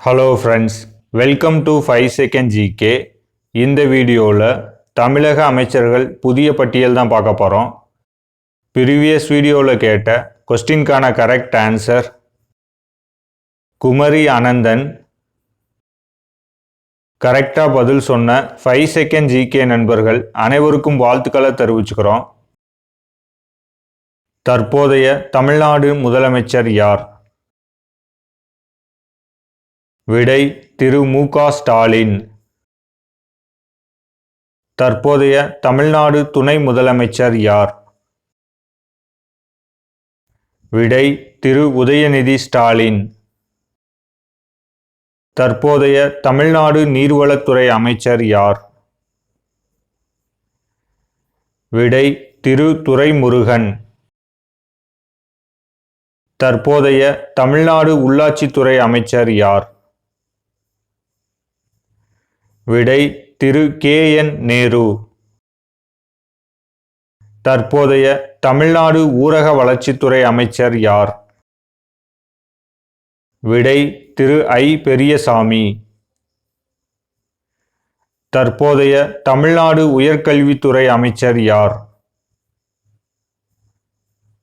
Hello friends welcome to five second GK இந்த வீடியோவில் தமிழக அமைச்சர்கள் புதிய பட்டியல் தான் பார்க்க போகிறோம் ப்ரீவியஸ் வீடியோவில் கேட்ட கொஸ்டின்கான கரெக்ட் ஆன்சர் குமரி அனந்தன். கரெக்டாக பதில் சொன்ன ஃபைவ் செகண்ட் ஜிகே நண்பர்கள் அனைவருக்கும் வாழ்த்துக்களை தெரிவிச்சுக்கிறோம். தற்போதைய தமிழ்நாடு முதலமைச்சர் யார்? விடை திரு. மு. க. ஸ்டாலின். தற்போதைய தமிழ்நாடு துணை முதலமைச்சர் யார்? விடை திரு. உதயநிதி ஸ்டாலின். தற்போதைய தமிழ்நாடு நீர்வளத்துறை அமைச்சர் யார்? விடை திரு. துரைமுருகன். தற்போதைய தமிழ்நாடு உள்ளாட்சித்துறை அமைச்சர் யார்? விடை திரு கே என் நேரு. தற்போதைய தமிழ்நாடு ஊரக வளர்ச்சித்துறை அமைச்சர் யார்? விடை திரு ஐ பெரியசாமி. தற்போதைய தமிழ்நாடு உயர்கல்வித்துறை அமைச்சர் யார்?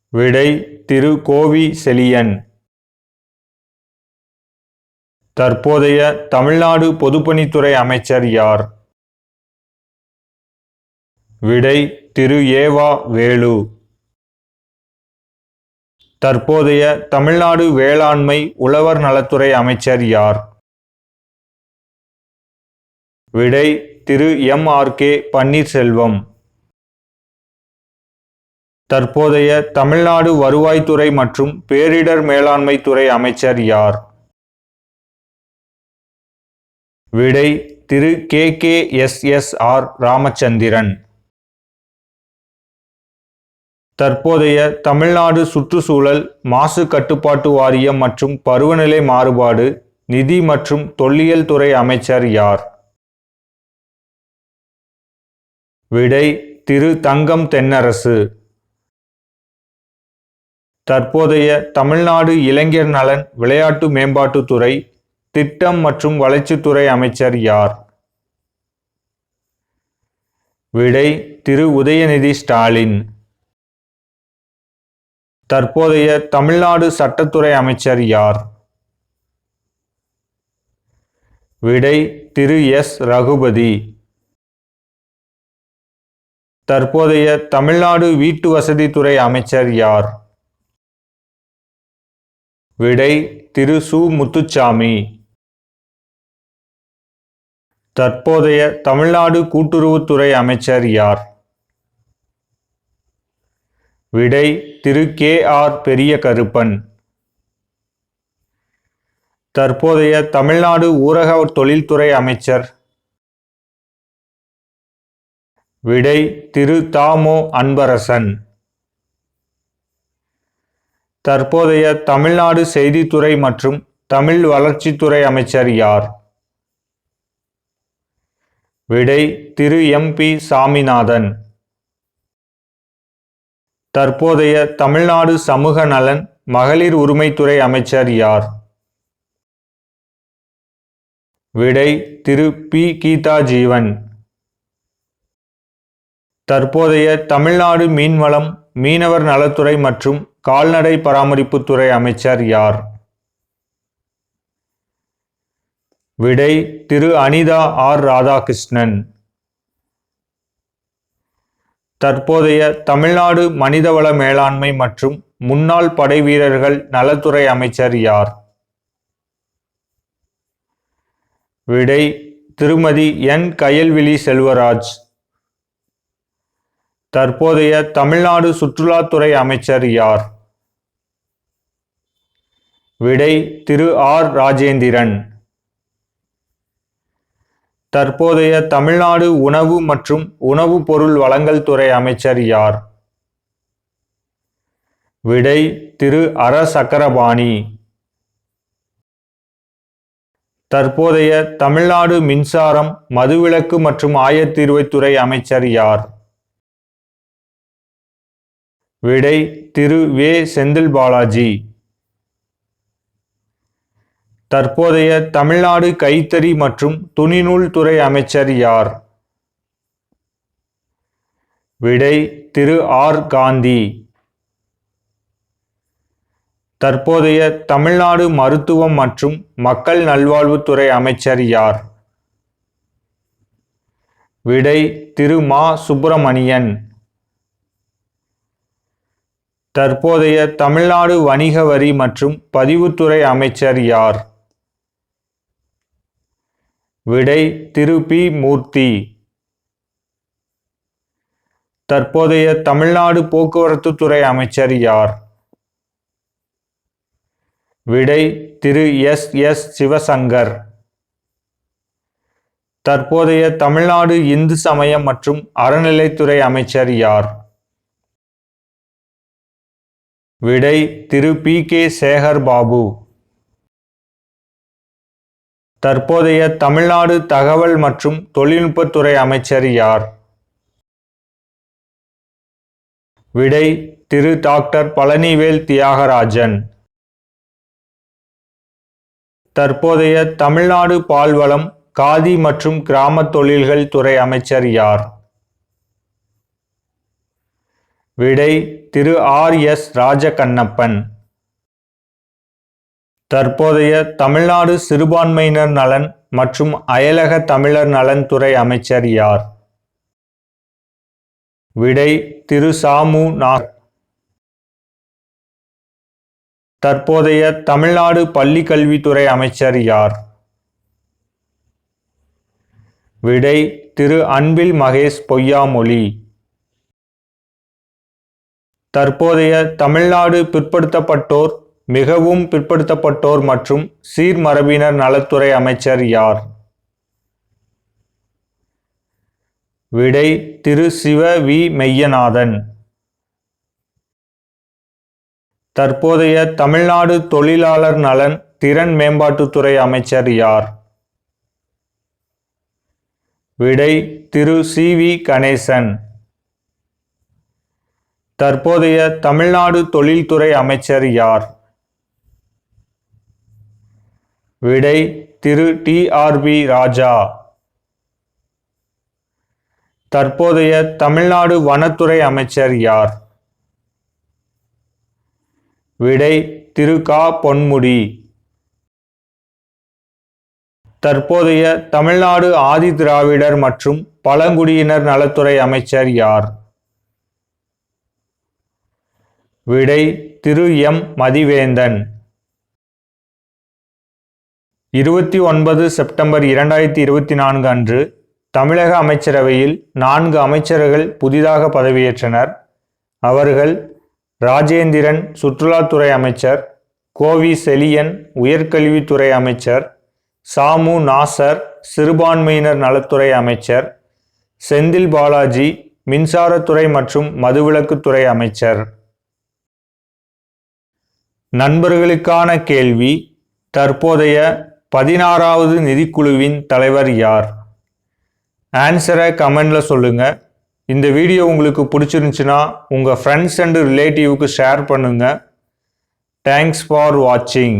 விடை திரு கோவி செலியன். தற்போதைய தமிழ்நாடு பொதுப்பணித்துறை அமைச்சர் யார்? விடை திரு. ஏவா வேலு. தற்போதைய தமிழ்நாடு வேளாண்மை உழவர் நலத்துறை அமைச்சர் யார்? விடை Thiru. M. R. K. Panneerselvam. தற்போதைய தமிழ்நாடு வருவாய்த்துறை மற்றும் பேரிடர் மேலாண்மை துறை அமைச்சர் யார்? விடை Thiru K K S S R Ramachandran. தற்போதைய தமிழ்நாடு சுற்றுச்சூழல் மாசு கட்டுப்பாட்டு வாரியம் மற்றும் பருவநிலை மாறுபாடு நிதி மற்றும் தொல்லியல் துறை அமைச்சர் யார்? விடை திரு தங்கம் தென்னரசு. தற்போதைய தமிழ்நாடு இளைஞர் நலன் விளையாட்டு மேம்பாட்டுத்துறை திட்டம் மற்றும் வளர்ச்சித்துறை அமைச்சர் யார்? விடை திரு. உதயநிதி ஸ்டாலின். தற்போதைய தமிழ்நாடு சட்டத்துறை அமைச்சர் யார்? விடை திரு. எஸ். ரகுபதி. தற்போதைய தமிழ்நாடு வீட்டு வசதித்துறை அமைச்சர் யார்? விடை திரு. சு. முத்துச்சாமி. தற்போதைய தமிழ்நாடு கூட்டுறவுத்துறை அமைச்சர் யார்? விடை திரு. கே. ஆர். பெரிய கருப்பன் தற்போதைய தமிழ்நாடு ஊரக தொழில்துறை அமைச்சர். விடை திரு. தாமோ அன்பரசன். தற்போதைய தமிழ்நாடு செய்தித்துறை மற்றும் தமிழ் வளர்ச்சித்துறை அமைச்சர் யார்? விடை திரு எம் பி சாமிநாதன். தற்போதைய தமிழ்நாடு சமூக நலன் மகளிர் உரிமைத்துறை அமைச்சர் யார்? விடை திரு பி கீதா ஜீவன் தற்போதைய தமிழ்நாடு மீன்வளம் மீனவர் நலத்துறை மற்றும் கால்நடை பராமரிப்புத்துறை அமைச்சர் யார்? விடை திரு அனிதா ஆர் ராதாகிருஷ்ணன். தற்போதைய தமிழ்நாடு மனிதவள மேலாண்மை மற்றும் முன்னாள் படை வீரர்கள் நலத்துறை அமைச்சர் யார்? விடை திருமதி என். கயல்விழி செல்வராஜ். தற்போதைய தமிழ்நாடு சுற்றுலாத்துறை அமைச்சர் யார்? விடை திரு ஆர் ராஜேந்திரன். தற்போதைய தமிழ்நாடு உணவு மற்றும் உணவுப் பொருள் வழங்கல் துறை அமைச்சர் யார்? விடை திரு அர சக்கரபாணி. தற்போதைய தமிழ்நாடு மின்சாரம் மதுவிலக்கு மற்றும் ஆயத்தீர்வைத்துறை அமைச்சர் யார்? விடை திரு வே செந்தில் பாலாஜி. தற்போதைய தமிழ்நாடு கைத்தறி மற்றும் துணிநூல் துறை அமைச்சர் யார்? விடை திரு ஆர். காந்தி. தற்போதைய தமிழ்நாடு மருத்துவம் மற்றும் மக்கள் நல்வாழ்வுத்துறை அமைச்சர் யார்? விடை திரு மா. சுப்பிரமணியன். தற்போதைய தமிழ்நாடு வணிக வரி மற்றும் பதிவுத்துறை அமைச்சர் யார்? விடை திரு பி மூர்த்தி. தற்போதைய தமிழ்நாடு போக்குவரத்து துறை அமைச்சர் யார்? விடை திரு எஸ் எஸ் சிவசங்கர். தற்போதைய தமிழ்நாடு இந்து சமயம் மற்றும் அறநிலைத்துறை அமைச்சர் யார்? விடை திரு பி கே சேகர் பாபு. தற்போதைய தமிழ்நாடு தகவல் மற்றும் தொழில்நுட்பத்துறை அமைச்சர் யார்? விடை திரு. டாக்டர். பழனிவேல் தியாகராஜன். தற்போதைய தமிழ்நாடு பால்வளம் காதி மற்றும் கிராம தொழில்கள் துறை அமைச்சர் யார்? விடை திரு. ஆர். எஸ். ராஜகண்ணப்பன். தற்போதைய தமிழ்நாடு சிறுபான்மையினர் நலன் மற்றும் அயலக தமிழர் நலன் துறை அமைச்சர் யார்? விடை திரு சாமு நாக். தற்போதைய தமிழ்நாடு பள்ளி கல்வித்துறை அமைச்சர் யார்? விடை திரு அன்பில் மகேஷ் பொய்யாமொழி. தற்போதைய தமிழ்நாடு பிற்படுத்தப்பட்டோர் மிகவும் பிற்படுத்தப்பட்டோர் மற்றும் சீர்மரபினர் நலத்துறை அமைச்சர் யார்? விடை திரு சிவ வி மெய்யநாதன். தற்போதைய தமிழ்நாடு தொழிலாளர் நலன் திறன் மேம்பாட்டுத்துறை அமைச்சர் யார்? விடை திரு சி வி கணேசன். தற்போதைய தமிழ்நாடு தொழில்துறை அமைச்சர் யார்? விடை Thiru T R B Raja. தற்போதைய தமிழ்நாடு வனத்துறை அமைச்சர் யார்? விடை திரு கா. பொன்முடி. தற்போதைய தமிழ்நாடு ஆதி திராவிடர் மற்றும் பழங்குடியினர் நலத்துறை அமைச்சர் யார்? விடை திரு எம். மதிவேந்தன். இருபத்தி ஒன்பது செப்டம்பர் இரண்டாயிரத்தி இருபத்தி நான்கு அன்று தமிழக அமைச்சரவையில் நான்கு அமைச்சர்கள் புதிதாக பதவியேற்றனர். அவர்கள் ராஜேந்திரன் சுற்றுலாத்துறை அமைச்சர் கோவி செலியன் உயர்கல்வித்துறை அமைச்சர் சாமு நாசர் சிறுபான்மையினர் நலத்துறை அமைச்சர் செந்தில் பாலாஜி மின்சாரத்துறை மற்றும் மதுவிலக்குத்துறை அமைச்சர். நண்பர்களுக்கான கேள்வி தற்போதைய பதினாறாவது நிதிக்குழுவின் தலைவர் யார்? ஆன்சரை கமெண்டில் சொல்லுங்கள் இந்த வீடியோ உங்களுக்கு பிடிச்சிருந்துச்சுன்னா உங்கள் ஃப்ரெண்ட்ஸ் அண்டு ரிலேட்டிவ்க்கு ஷேர் பண்ணுங்கள் தேங்க்ஸ் ஃபார் வாட்சிங்